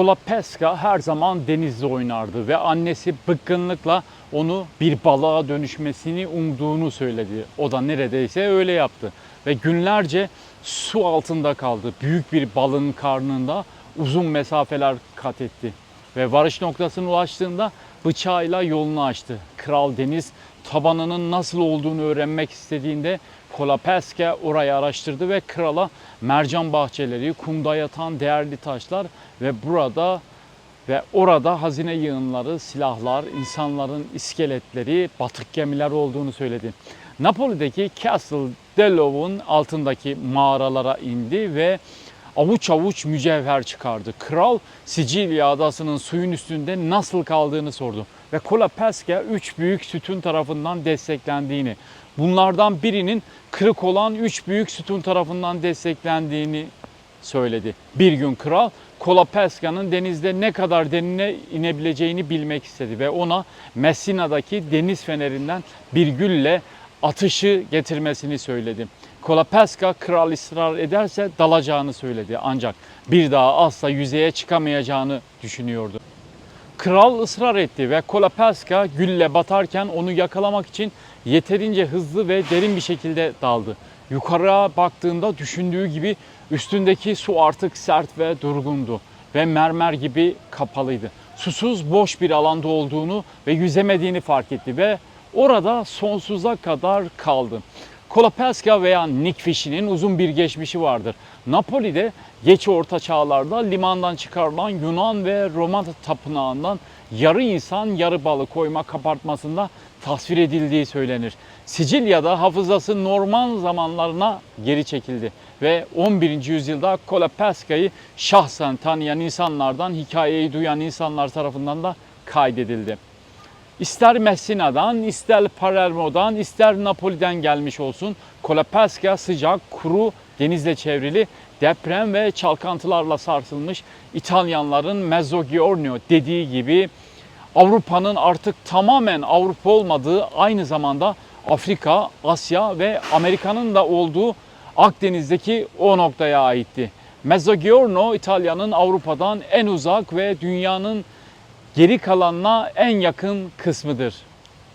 Kolapesca her zaman denizde oynardı ve annesi bıkkınlıkla onu bir balığa dönüşmesini umduğunu söyledi. O da neredeyse öyle yaptı ve günlerce su altında kaldı. Büyük bir balığın karnında uzun mesafeler kat etti ve varış noktasına ulaştığında bıçağıyla yolunu açtı. Kral Deniz tabanının nasıl olduğunu öğrenmek istediğinde Kolapesca orayı araştırdı ve krala mercan bahçeleri, kumda yatan değerli taşlar ve burada ve orada hazine yığınları, silahlar, insanların iskeletleri, batık gemiler olduğunu söyledi. Napoli'deki Castle Delov'un altındaki mağaralara indi ve avuç avuç mücevher çıkardı. Kral Sicilya adasının suyun üstünde nasıl kaldığını sordu ve Kolapesca üç büyük sütun tarafından desteklendiğini, bunlardan birinin kırık olan üç büyük sütun tarafından desteklendiğini söyledi. Bir gün kral Kolapesca'nın denizde ne kadar denine inebileceğini bilmek istedi ve ona Messina'daki deniz fenerinden bir gülle atışı getirmesini söyledi. Kolapesca kral ısrar ederse dalacağını söyledi ancak bir daha asla yüzeye çıkamayacağını düşünüyordu. Kral ısrar etti ve Kolapesca gülle batarken onu yakalamak için yeterince hızlı ve derin bir şekilde daldı. Yukarıya baktığında düşündüğü gibi üstündeki su artık sert ve durgundu ve mermer gibi kapalıydı. Susuz boş bir alanda olduğunu ve yüzemediğini fark etti ve orada sonsuza kadar kaldı. Kolapesca veya Nick Fish'inin uzun bir geçmişi vardır. Napoli'de geç orta çağlarda limandan çıkarılan Yunan ve Roma tapınağından yarı insan yarı balık koyma kabartmasında tasvir edildiği söylenir. Sicilya'da hafızası Norman zamanlarına geri çekildi ve 11. yüzyılda Kolapesca'yı şahsen tanıyan insanlardan, hikayeyi duyan insanlar tarafından da kaydedildi. İster Messina'dan, ister Palermo'dan, ister Napoli'den gelmiş olsun. Kolapesca sıcak, kuru, denizle çevrili, deprem ve çalkantılarla sarsılmış İtalyanların Mezzogiorno dediği gibi Avrupa'nın artık tamamen Avrupa olmadığı aynı zamanda Afrika, Asya ve Amerika'nın da olduğu Akdeniz'deki o noktaya aitti. Mezzogiorno İtalya'nın Avrupa'dan en uzak ve dünyanın geri kalanına en yakın kısmıdır.